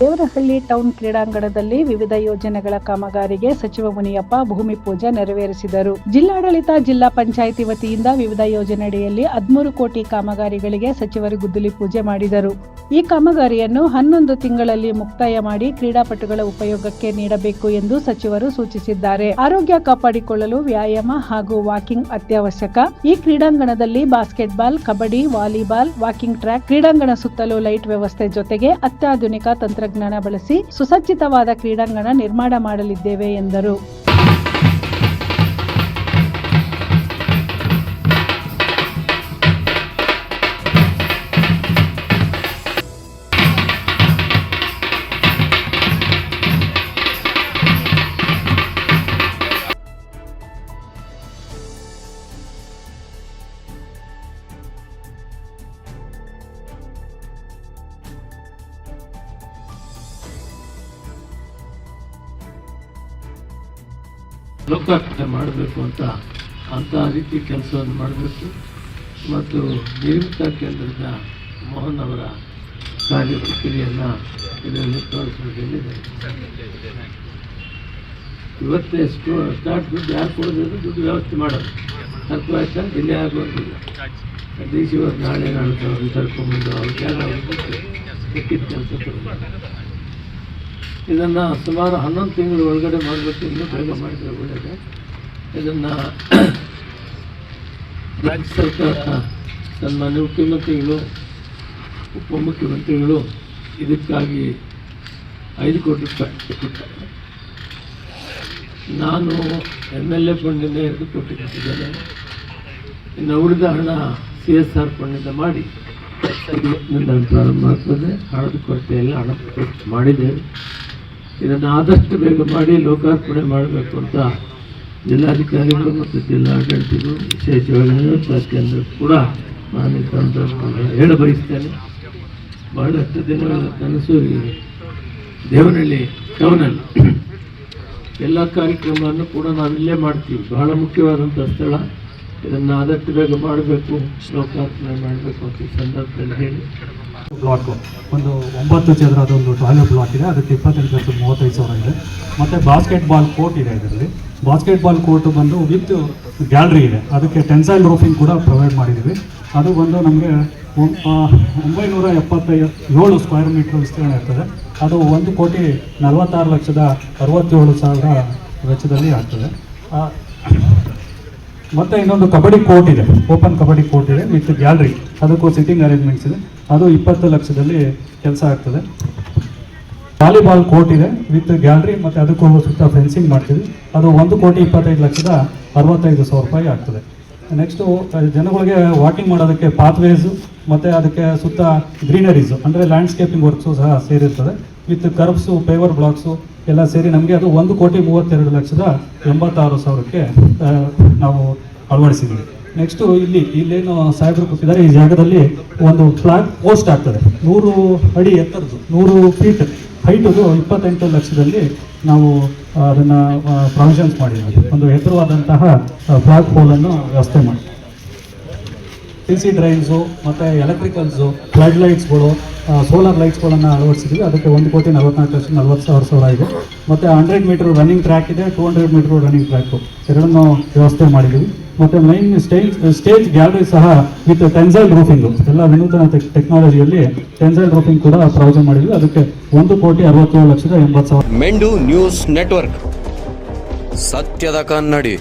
Devarahalli town ಕ್ರೀಡಾಂಗಣದಲ್ಲಿ ವಿವಿಧ ಯೋಜನೆಗಳ ಕಾಮಗಾರಿಗೆ ಸಚಿವ ಮುನಿಯಪ್ಪ ಭೂಮಿ ಪೂಜೆ ನೆರವೇರಿಸಿದರು. ಜಿಲ್ಲಾಡಳಿತ, ಜಿಲ್ಲಾ ಪಂಚಾಯಿತಿ ವತಿಯಿಂದ ವಿವಿಧ ಯೋಜನೆಯಡಿಯಲ್ಲಿ ಹದಿಮೂರು ಕೋಟಿ ಕಾಮಗಾರಿಗಳಿಗೆ ಸಚಿವರು ಗುದ್ದಲಿ ಪೂಜೆ ಮಾಡಿದರು. ಈ ಕಾಮಗಾರಿಯನ್ನು ಹನ್ನೊಂದು ತಿಂಗಳಲ್ಲಿ ಮುಕ್ತಾಯ ಮಾಡಿ ಕ್ರೀಡಾಪಟುಗಳ ಉಪಯೋಗಕ್ಕೆ ನೀಡಬೇಕು ಎಂದು ಸಚಿವರು ಸೂಚಿಸಿದ್ದಾರೆ. ಆರೋಗ್ಯ ಕಾಪಾಡಿಕೊಳ್ಳಲು ವ್ಯಾಯಾಮ ಹಾಗೂ ವಾಕಿಂಗ್ ಅತ್ಯವಶ್ಯಕ. ಈ ಕ್ರೀಡಾಂಗಣದಲ್ಲಿ basketball, kabaddi, volleyball, walking track, ಕ್ರೀಡಾಂಗಣ ಸುತ್ತಲೂ ಲೈಟ್ ವ್ಯವಸ್ಥೆ ಜೊತೆಗೆ ಅತ್ಯಾಧುನಿಕ ತಂತ್ರಜ್ಞಾನ ಬಳಸಿ ಸುಸಜ್ಜಿತವಾದ ಕ್ರೀಡಾಂಗಣ ನಿರ್ಮಾಣ ಮಾಡಲಿದ್ದೇವೆ ಎಂದರು. ಲೋಕಾರ್ಪಣೆ ಮಾಡಬೇಕು ಅಂತ ಅಂಥ ರೀತಿ ಕೆಲಸವನ್ನು ಮಾಡಬೇಕು. ಮತ್ತು ನಿರ್ಮಿತ ಕೇಂದ್ರದ ಮೋಹನ್ ಅವರ ಕಾರ್ಯವೈಖರಿಯನ್ನು ಇದರಲ್ಲಿ ತೋರಿಸಬೇಕೆಂದಿದೆ ಇವತ್ತೇ ಸ್ಟೋ ಸ್ಟಾರ್ಟ್ ದುಡ್ಡು ಯಾರು ಕೊಡೋದಿದ್ರು ದುಡ್ಡು ವ್ಯವಸ್ಥೆ ಮಾಡೋದು. ತಪ್ಪು ಆಯ್ತಾ ಇಲ್ಲಿ ಆಗೋದಿಲ್ಲ ಡಿ ಸಿ ಅವ್ರು ನಾಳೆ ನಾಳೆ ಅವ್ರನ್ನ ಕರ್ಕೊಂಡ್ಬಂದು ಅವ್ರಿಗೆ ಯಾರು ಕೆಲಸ ಇದನ್ನು ಸುಮಾರು ಹನ್ನೊಂದು ತಿಂಗಳು ಒಳಗಡೆ ಮಾಡಬೇಕು ಇನ್ನೂ ಬೇಗ ಮಾಡಿದರೆ ಒಳ್ಳೆಯದು ಇದನ್ನು ರಾಜ್ಯ ಸರ್ಕಾರ ಸನ್ಮಾನ್ಯ ಮುಖ್ಯಮಂತ್ರಿಗಳು, ಉಪಮುಖ್ಯಮಂತ್ರಿಗಳು ಇದಕ್ಕಾಗಿ ಐದು ಕೋಟಿ ರೂಪಾಯಿ ಕೊಟ್ಟಿದ್ದಾರೆ. ನಾನು ಎಂ ಎಲ್ ಎ ಫಂಡಿಂದ ಎರಡು ಕೋಟಿ ಕೊಟ್ಟಿದ್ದೇನೆ. ಇನ್ನು ಉಳಿದ ಹಣ ಸಿ ಎಸ್ ಆರ್ ಫಂಡಿಂದ ಮಾಡಿ ಪ್ರಾರಂಭ ಆಗ್ತದೆ. ಹಣದ ಕೊರತೆ ಎಲ್ಲ ಹಣ ಮಾಡಿದ್ದೇವೆ. ಇದನ್ನು ಆದಷ್ಟು ಬೇಗ ಮಾಡಿ ಲೋಕಾರ್ಪಣೆ ಮಾಡಬೇಕು ಅಂತ ಜಿಲ್ಲಾಧಿಕಾರಿಗಳು ಮತ್ತು ಜಿಲ್ಲಾಡಳಿತಗಳು ವಿಶೇಷವಾಗಿ ಕೇಂದ್ರ ಕೂಡ ನಾನು ಹೇಳ ಬಯಸ್ತೇನೆ. ಬಹಳಷ್ಟು ದಿನಗಳ ಕನಸು ದೇವನಹಳ್ಳಿ ಟೌನಲ್ಲಿ. ಎಲ್ಲ ಕಾರ್ಯಕ್ರಮವನ್ನು ಕೂಡ ನಾವಿಲ್ಲೇ ಮಾಡ್ತೀವಿ. ಬಹಳ ಮುಖ್ಯವಾದಂಥ ಸ್ಥಳ. ಇದನ್ನು ಆದಷ್ಟು ಬೇಗ ಮಾಡಬೇಕು. ಲೋಕಾರ್ಪಣೆ ಮಾಡಬೇಕು ಅಂತ ಸಂದರ್ಭದಲ್ಲಿ ಹೇಳಿ. ಬ್ಲಾಕ್ ಒಂದು ಒಂಬತ್ತು ಚದರ ಅದೊಂದು ಟಾಯ್ಲೆಟ್ ಬ್ಲಾಕ್ ಇದೆ, ಅದಕ್ಕೆ ಇಪ್ಪತ್ತೆಂಟು ಲಕ್ಷ ಮೂವತ್ತೈದು ಸಾವಿರ ಇದೆ. ಮತ್ತು ಬಾಸ್ಕೆಟ್ ಬಾಲ್ ಕೋರ್ಟ್ ಇದೆ ಇದರಲ್ಲಿ. ಬಾಸ್ಕೆಟ್ ಬಾಲ್ ಕೋರ್ಟ್ ಬಂದು ವಿತ್ ಗ್ಯಾಲರಿ ಇದೆ. ಅದಕ್ಕೆ ಟೆನ್ಸೈಲ್ ರೂಫಿಂಗ್ ಕೂಡ ಪ್ರೊವೈಡ್ ಮಾಡಿದ್ದೀವಿ. ಅದು ಬಂದು ನಮಗೆ ಒಂಬೈನೂರ ಎಪ್ಪತ್ತೈದು ಏಳು ಸ್ಕ್ವೇರ್ ಮೀಟರ್ ವಿಸ್ತೀರ್ಣ ಇರ್ತದೆ. ಅದು ಒಂದು ಕೋಟಿ ನಲವತ್ತಾರು ಲಕ್ಷದ ಅರವತ್ತೇಳು ಸಾವಿರ ವೆಚ್ಚದಲ್ಲಿ ಆಗ್ತದೆ. ಮತ್ತು ಮತ್ತೆ ಇನ್ನೊಂದು ಕಬಡ್ಡಿ ಕೋರ್ಟ್ ಇದೆ. ಓಪನ್ ಕಬಡ್ಡಿ ಕೋರ್ಟ್ ಇದೆ, ವಿತ್ ಗ್ಯಾಲರಿ ಅದಕ್ಕೂ ಸಿಟ್ಟಿಂಗ್ ಅರೇಂಜ್ಮೆಂಟ್ಸ್ ಇದೆ. ಅದು ಇಪ್ಪತ್ತು ಲಕ್ಷದಲ್ಲಿ ಕೆಲಸ ಆಗ್ತದೆ. ವಾಲಿಬಾಲ್ ಕೋರ್ಟ್ ಇದೆ ವಿತ್ ಗ್ಯಾಲರಿ ಮತ್ತು ಅದಕ್ಕೂ ಸುತ್ತ ಫೆನ್ಸಿಂಗ್ ಮಾಡ್ತೀವಿ. ಅದು ಒಂದು ಕೋಟಿ ಇಪ್ಪತ್ತೈದು ಲಕ್ಷದ ಅರವತ್ತೈದು ಸಾವಿರ ರೂಪಾಯಿ ಆಗ್ತದೆ. ನೆಕ್ಸ್ಟು ಜನಗಳಿಗೆ ವಾಕಿಂಗ್ ಮಾಡೋದಕ್ಕೆ ಪಾತ್ವೇಸು ಮತ್ತು ಅದಕ್ಕೆ ಸುತ್ತ ಗ್ರೀನರೀಸು ಅಂದರೆ ಲ್ಯಾಂಡ್ಸ್ಕೇಪಿಂಗ್ ವರ್ಕ್ಸು ಸಹ ಸೇರಿರ್ತದೆ. ವಿತ್ ಕರ್ಬ್ಸು ಪೇವರ್ ಬ್ಲಾಕ್ಸು ಎಲ್ಲ ಸೇರಿ ನಮಗೆ ಅದು ಒಂದು ಕೋಟಿ ಮೂವತ್ತೆರಡು ಲಕ್ಷದ ಎಂಬತ್ತಾರು ಸಾವಿರಕ್ಕೆ ನಾವು ಅಳವಡಿಸಿದ್ದೀವಿ. ನೆಕ್ಸ್ಟು ಇಲ್ಲಿ, ಇಲ್ಲೇನು ಸಾಹೇಬರು ಕೊಟ್ಟಿದ್ದಾರೆ, ಈ ಜಾಗದಲ್ಲಿ ಒಂದು ಫ್ಲಾಗ್ ಪೋಸ್ಟ್ ಆಗ್ತದೆ. ನೂರು ಅಡಿ ಎತ್ತರದ್ದು, ನೂರು ಫೀಟ್ ಹೈಟದು ಇಪ್ಪತ್ತೆಂಟು ಲಕ್ಷದಲ್ಲಿ ನಾವು ಅದನ್ನು ಪ್ರಾವಿಷನ್ಸ್ ಮಾಡಿದ್ದೀವಿ. ಒಂದು ಎತ್ತರವಾದಂತಹ ಫ್ಲಾಗ್ ಪೋಲನ್ನು ವ್ಯವಸ್ಥೆ ಮಾಡಿ. ಸಿ ಸಿ ಡ್ರೈನ್ಸು ಮತ್ತು ಎಲೆಕ್ಟ್ರಿಕಲ್ಸು ಫ್ಲಡ್ ಲೈಟ್ಸ್ಗಳು ಸೋಲಾರ್ ಲೈಟ್ಸ್ಗಳನ್ನು ಅಳವಡಿಸಿದ್ದೀವಿ. ಅದಕ್ಕೆ ಒಂದು ಕೋಟಿ ನಲವತ್ನಾಲ್ಕು ಲಕ್ಷ ನಲ್ವತ್ತು ಸಾವಿರ ಸಾವಿರ ಇದೆ ಮತ್ತು ಹಂಡ್ರೆಡ್ ಮೀಟರ್ ರನ್ನಿಂಗ್ ಟ್ರ್ಯಾಕ್ ಇದೆ two hundred metre running track ಎರಡನ್ನೂ ವ್ಯವಸ್ಥೆ ಮಾಡಿದ್ದೀವಿ. ಮತ್ತು ಮೈನ್ ಸ್ಟೇಜ್ ಸ್ಟೇಜ್ ಗ್ಯಾಲರಿ ಸಹ ವಿತ್ ಟೆನ್ಸೈಲ್ ರೂಫಿಂಗು ಎಲ್ಲ ವಿನೂತನ ಟೆಕ್ನಾಲಜಿಯಲ್ಲಿ ಟೆನ್ಸೈಲ್ ರೂಫಿಂಗ್ ಕೂಡ ಪ್ರಾಯೋಜನೆ ಮಾಡಿದ್ವಿ. ಅದಕ್ಕೆ ಒಂದು ಕೋಟಿ ಅರವತ್ತೇಳು ಲಕ್ಷದ ಎಂಬತ್ತು ಸಾವಿರ. ಮೆಂಡು ನ್ಯೂಸ್ ನೆಟ್ವರ್ಕ್. ಸತ್ಯದ ಕನ್ನಡಿ.